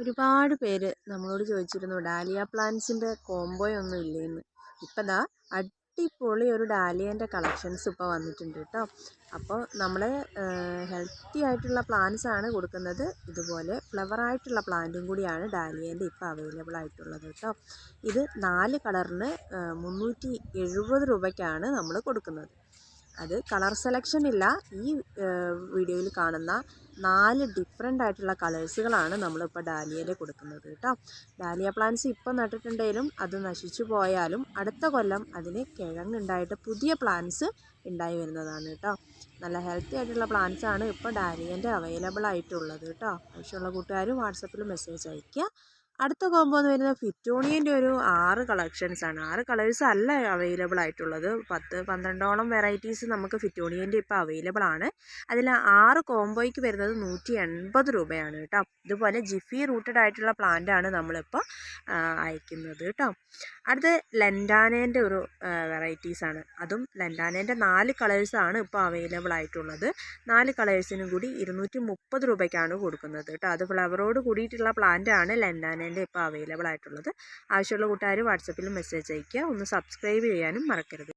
ഒരുപാട് പേര് നമ്മളോട് ചോദിച്ചിരുന്നു ഡാലിയ പ്ലാന്റ്സിന്റെ കോംബോയൊന്നും ഇല്ലേന്ന്. ഇപ്പം ദാ അടിപൊളി ഒരു ഡാലിയേന്റെ കളക്ഷൻസ് ഇപ്പോൾ വന്നിട്ടുണ്ട് കേട്ടോ അപ്പോൾ നമ്മൾ ഹെൽത്തി ആയിട്ടുള്ള പ്ലാന്റ്സ് ആണ് കൊടുക്കുന്നത്. ഇതുപോലെ ഫ്ലവർ ആയിട്ടുള്ള പ്ലാന്റും കൂടിയാണ് ഡാലിയേന്റെ ഇപ്പോൾ അവൈലബിൾ ആയിട്ടുള്ളത് കേട്ടോ ഇത് നാല് കളറിന് മുന്നൂറ്റി എഴുപത് രൂപയ്ക്കാണ് നമ്മൾ കൊടുക്കുന്നത്. അത് കളർ സെലക്ഷൻ ഇല്ല. ഈ വീഡിയോയിൽ കാണുന്ന നാല് ഡിഫറെന്റ് ആയിട്ടുള്ള കളേഴ്സുകളാണ് നമ്മളിപ്പോൾ ഡാലിയയിൽ കൊടുക്കുന്നത് കേട്ടോ. ഡാലിയ പ്ലാന്റ്സ് ഇപ്പം നട്ടിട്ടുണ്ടെങ്കിലും അത് നശിച്ചു പോയാലും അടുത്ത കൊല്ലം അതിന് കിഴങ്ങുണ്ടായിട്ട് പുതിയ പ്ലാന്റ്സ് ഉണ്ടായി വരുന്നതാണ് കേട്ടോ. നല്ല ഹെൽത്തി ആയിട്ടുള്ള പ്ലാന്റ്സ് ആണ് ഇപ്പോൾ ഡാലിയന്റെ അവൈലബിൾ ആയിട്ടുള്ളത് കേട്ടോ. ആവശ്യമുള്ള കൂട്ടുകാർ വാട്സപ്പിൽ മെസ്സേജ് അയയ്ക്കുക. അടുത്ത കോംബോ എന്ന് വരുന്നത് ഫിറ്റോണിയന്റെ ഒരു ആറ് കളക്ഷൻസ് ആണ്. ആറ് കളേഴ്സ് അല്ല അവൈലബിൾ ആയിട്ടുള്ളത്. പത്ത് പന്ത്രണ്ടോളം വെറൈറ്റീസ് നമുക്ക് ഫിറ്റോണിയന്റെ ഇപ്പോൾ അവൈലബിൾ ആണ്. അതിൽ ആറ് കോംബോയ്ക്ക് വരുന്നത് നൂറ്റി എൺപത് രൂപയാണ് കേട്ടോ. ഇതുപോലെ ജിഫി റൂട്ടഡ് ആയിട്ടുള്ള പ്ലാന്റ് ആണ് നമ്മളിപ്പോൾ അയക്കുന്നത് കേട്ടോ. അടുത്ത് ലെൻഡാനേന്റെ ഒരു വെറൈറ്റീസ് ആണ്. അതും ലെൻഡാനേന്റെ നാല് കളേഴ്സാണ് ഇപ്പോൾ അവൈലബിൾ ആയിട്ടുള്ളത്. നാല് കളേഴ്സിനും കൂടി ഇരുന്നൂറ്റി മുപ്പത് രൂപയ്ക്കാണ് കൊടുക്കുന്നത് കേട്ടോ. അത് ഫ്ലവറോട് കൂടിയിട്ടുള്ള പ്ലാന്റ് ആണ് ലെൻഡാനേന്റെ ഇപ്പോൾ അവൈലബിൾ ആയിട്ടുള്ളത്. ആവശ്യമുള്ള കൂട്ടുകാർ വാട്സപ്പിൽ മെസ്സേജ് അയയ്ക്കുക. ഒന്ന് സബ്സ്ക്രൈബ് ചെയ്യാനും മറക്കരുത്.